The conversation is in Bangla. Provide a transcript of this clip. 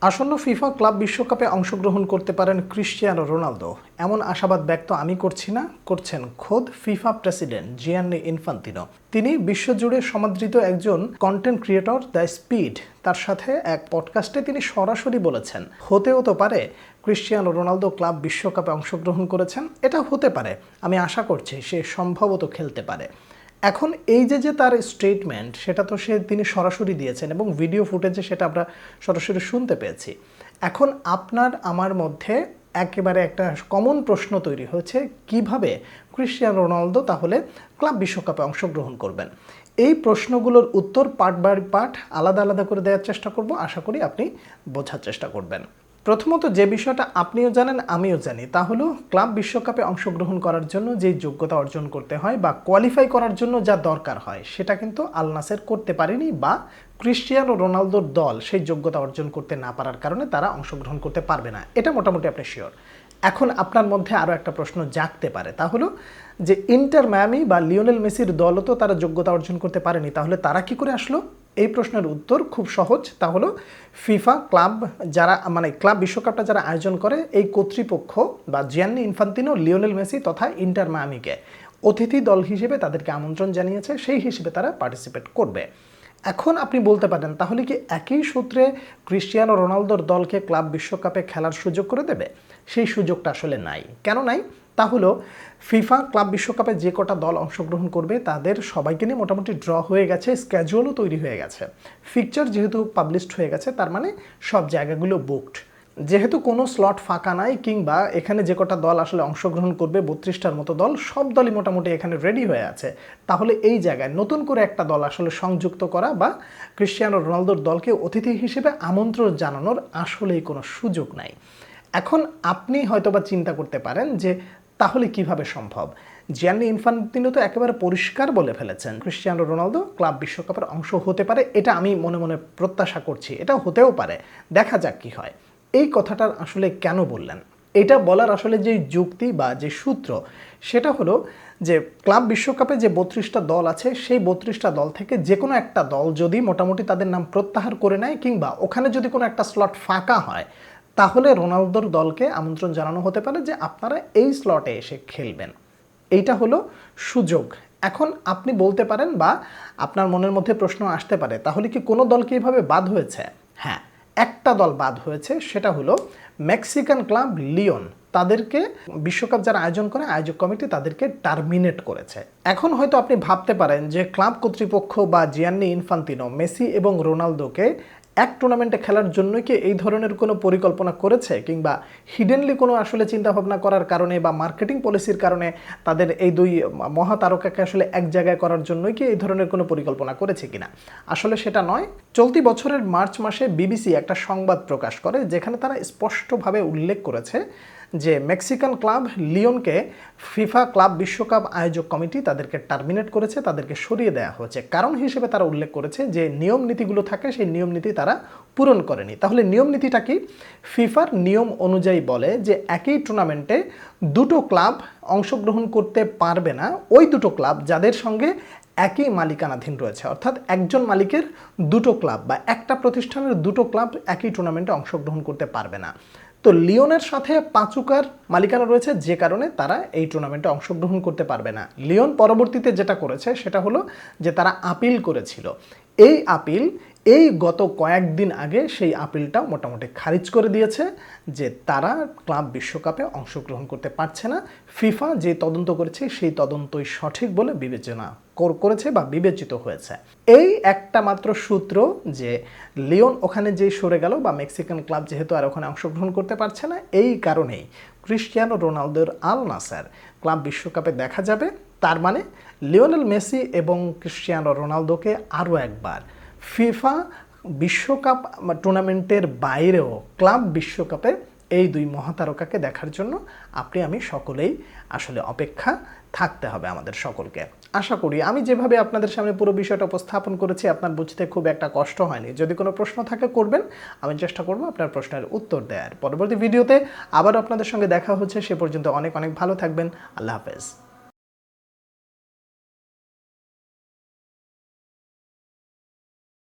আসন্ন ফিফা ক্লাব বিশ্বকাপে অংশগ্রহণ করতে পারেন ক্রিশ্চিয়ানো রোনালদো। এমন আশাবাদ ব্যক্ত আমি করছি না, করছেন খোদ ফিফা প্রেসিডেন্ট জিয়ান্নি ইনফান্তিনো। তিনি বিশ্বজুড়ে সমাদৃত একজন কন্টেন্ট ক্রিয়েটর দ্য স্পিড। তার সাথে এক পডকাস্টে তিনি সরাসরি বলেছেন, হতেও তো পারে ক্রিশ্চিয়ানো রোনালদো ক্লাব বিশ্বকাপে অংশগ্রহণ করেছেন, এটা হতে পারে। আমি আশা করছি সে সম্ভবত খেলতে পারে। এখন এই যে যে তার স্টেটমেন্ট সেটা তো সে, তিনি সরাসরি দিয়েছেন এবং ভিডিও ফুটেজে সেটা আমরা সরাসরি শুনতে পেয়েছি। এখন আপনার, আমার মধ্যে একেবারে একটা কমন প্রশ্ন তৈরি হয়েছে, কীভাবে ক্রিশ্চিয়ানো রোনালদো তাহলে ক্লাব বিশ্বকাপে অংশগ্রহণ করবেন? এই প্রশ্নগুলোর উত্তর পার্ট বাই পার্ট আলাদা আলাদা করে দেওয়ার চেষ্টা করব। আশা করি আপনি বোঝার চেষ্টা করবেন। প্রথমত যে বিষয়টা আপনিও জানেন, আমিও জানি, তা হলো ক্লাব বিশ্বকাপে অংশগ্রহণ করার জন্য যেই যোগ্যতা অর্জন করতে হয় বা কোয়ালিফাই করার জন্য যা দরকার হয়, সেটা কিন্তু আল নাসের করতে পারেনি বা ক্রিশ্চিয়ানো রোনালদোর দল সেই যোগ্যতা অর্জন করতে না পারার কারণে তারা অংশগ্রহণ করতে পারবে না। এটা মোটামুটি আপনি শিওর এখন আপনার মধ্যে আরও একটা প্রশ্ন জাগতে পারে, তা হলো যে ইন্টার ম্যামি বা লিওনেল মেসির দলও তো তারা যোগ্যতা অর্জন করতে পারেনি, তাহলে তারা কি করে আসলো? এই প্রশ্নের উত্তর খুব সহজ, তা হলো ফিফা ক্লাব যারা মানে ক্লাব বিশ্বকাপটা যারা আয়োজন করে, এই কর্তৃপক্ষ বা জিয়ান্নি ইনফান্তিনো, লিওনেল মেসি তথা ইন্টার মায়ামিকে অতিথি দল হিসেবে তাদেরকে আমন্ত্রণ জানিয়েছে, সেই হিসেবে তারা পার্টিসিপেট করবে। এখন আপনি বলতে পারেন, তাহলে কি একই সূত্রে ক্রিশ্চিয়ানো রোনালদোর দলকে ক্লাব বিশ্বকাপে খেলার সুযোগ করে দেবে? সেই সুযোগটা আসলে নাই। কেন নাই? তা হলো, ফিফা ক্লাব বিশ্বকাপে যে কটা দল অংশগ্রহণ করবে, তাদের সবাইকে নিয়ে মোটামুটি ড্র হয়ে গেছে, স্ক্যাজুয়ালও তৈরি হয়ে গেছে। ফিকচার যেহেতু পাবলিশড হয়ে গেছে, তার মানে সব জায়গাগুলো বুকড যেহেতু কোনো স্লট ফাঁকা নাই কিংবা এখানে যে কটা দল আসলে অংশগ্রহণ করবে বত্রিশটার মতো দল, সব দলই মোটামুটি এখানে রেডি হয়ে আছে। তাহলে এই জায়গায় নতুন করে একটা দল আসলে সংযুক্ত করা বা ক্রিশ্চিয়ানো রোনালদোর দলকে অতিথি হিসেবে আমন্ত্রণ জানানোর আসলেই কোনো সুযোগ নাই। এখন আপনি হয়তোবা চিন্তা করতে পারেন যে, তাহলে কীভাবে সম্ভব? জিয়ান্নি ইনফান্তিনো তো একেবারে পরিষ্কার বলে ফেলেছেন। ক্রিশ্চিয়ানো রোনালদো ক্লাব বিশ্বকাপের অংশ হতে পারে, এটা আমি মনে মনে প্রত্যাশা করছি। এটা হতেও পারে। দেখা যাক কি হয়। এই কথাটা আসলে কেন বললেন? এটা বলার আসলে যে যুক্তি বা যে সূত্র, সেটা হলো যে ক্লাব বিশ্বকাপে যে বত্রিশটা দল আছে, সেই বত্রিশটা দল থেকে যে কোনো একটা দল যদি মোটামুটি তাদের নাম প্রত্যাহার করে নেয় কিংবা ওখানে যদি কোনো একটা স্লট ফাঁকা হয়, তাহলে রোনালদোর দলকে আমন্ত্রণ জানানো হতে পারে যে আপনারা এই স্লটে এসে খেলবেন। এইটা হলো সুযোগ। এখন আপনি বলতে পারেন বা আপনার মনের মধ্যে প্রশ্ন আসতে পারে, তাহলে কি কোনো দলকে এইভাবে বাদ হয়েছে? হ্যাঁ একটা দল বাদ হয়েছে সেটা হলো মেক্সিকান ক্লাব লিওন তাদেরকে বিশ্বকাপ যারা আয়োজন করে, আয়োজক কমিটি তাদেরকে টার্মিনেট করেছে। এখন হয়তো আপনি ভাবতে পারেন যে ক্লাব কর্তৃপক্ষ বা জিয়ান্নি ইনফান্তিনো মেসি এবং রোনালদোকে এক টুর্নামেন্টে খেলার জন্য কি এই ধরনের কোনো পরিকল্পনা করেছে? কিংবা হিডেনলি কোনো আসলে চিন্তাভাবনা করার কারণে বা মার্কেটিং পলিসির কারণে তাদের এই দুই মহাতারকাকে আসলে এক জায়গায় করার জন্যই কি এই ধরনের কোনো পরিকল্পনা করেছে কিনা? আসলে সেটা নয়। চলতি বছরের মার্চ মাসে বিবিসি একটা সংবাদ প্রকাশ করে, যেখানে তারা স্পষ্টভাবে উল্লেখ করেছে যে মেক্সিকান ক্লাব লিওনকে ফিফা ক্লাব বিশ্বকাপ আয়োজক কমিটি তাদেরকে টার্মিনেট করেছে, তাদেরকে সরিয়ে দেওয়া হয়েছে। কারণ হিসেবে তারা উল্লেখ করেছে যে নিয়ম নীতিগুলো থাকে, সেই নিয়ম নীতি তারা পূরণ করেনি। তাহলে নিয়ম নীতিটা কি? ফিফার নিয়ম অনুযায়ী বলে যে একই টুর্নামেন্টে দুটো ক্লাব অংশগ্রহণ করতে পারবে না। ওই দুটো ক্লাব যাদের সঙ্গে একই মালিকানাধীন রয়েছে। অর্থাৎ একজন মালিকের দুটো ক্লাব বা একটা প্রতিষ্ঠানের দুটো ক্লাব একই টুর্নামেন্টে অংশগ্রহণ করতে পারবে না। তো লিওনের সাথে পাঁচুকার মালিকানা রয়েছে, যে কারণে তারা এই টুর্নামেন্টে অংশগ্রহণ করতে পারবে না। লিওন পরবর্তীতে যেটা করেছে, সেটা হলো যে তারা আপিল করেছিল। এই আপিল এই গত কয়েকদিন আগে সেই আপিলটা মোটামুটি খারিজ করে দিয়েছে যে তারা ক্লাব বিশ্বকাপে অংশগ্রহণ করতে পারছে না। ফিফা যে তদন্ত করেছে, সেই তদন্তই সঠিক বলে বিবেচনা করেছে বা বিবেচিত হয়েছে। এই একটা মাত্র সূত্র যে লিওন ওখানে যেই সরে গেল বা মেক্সিকান ক্লাব যেহেতু আর ওখানে অংশগ্রহণ করতে পারছে না, এই কারণেই ক্রিশ্চিয়ানো রোনালদোর আল নাসার ক্লাব বিশ্বকাপে দেখা যাবে। তার মানে লিওনেল মেসি এবং ক্রিশ্চিয়ানো রোনালদোকে আরও একবার ফিফা বিশ্বকাপ টুর্নামেন্টের বাইরেও ক্লাব বিশ্বকাপে এই দুই মহাতারকাকে দেখার জন্য আপনি আমি সকলেই আসলে অপেক্ষা থাকতে হবে আমাদের সকলকে। আশা করি, আমি যেভাবে আপনাদের সামনে পুরো বিষয়টা উপস্থাপন করেছি, আপনার বুঝতে খুব একটা কষ্ট হয়নি। যদি কোনো প্রশ্ন থাকে, করবেন। আমি চেষ্টা করব আপনার প্রশ্নের উত্তর দেওয়ার। পরবর্তী ভিডিওতে আবার আপনাদের সঙ্গে দেখা হচ্ছে। সে পর্যন্ত অনেক অনেক ভালো থাকবেন। আল্লাহ হাফেজ।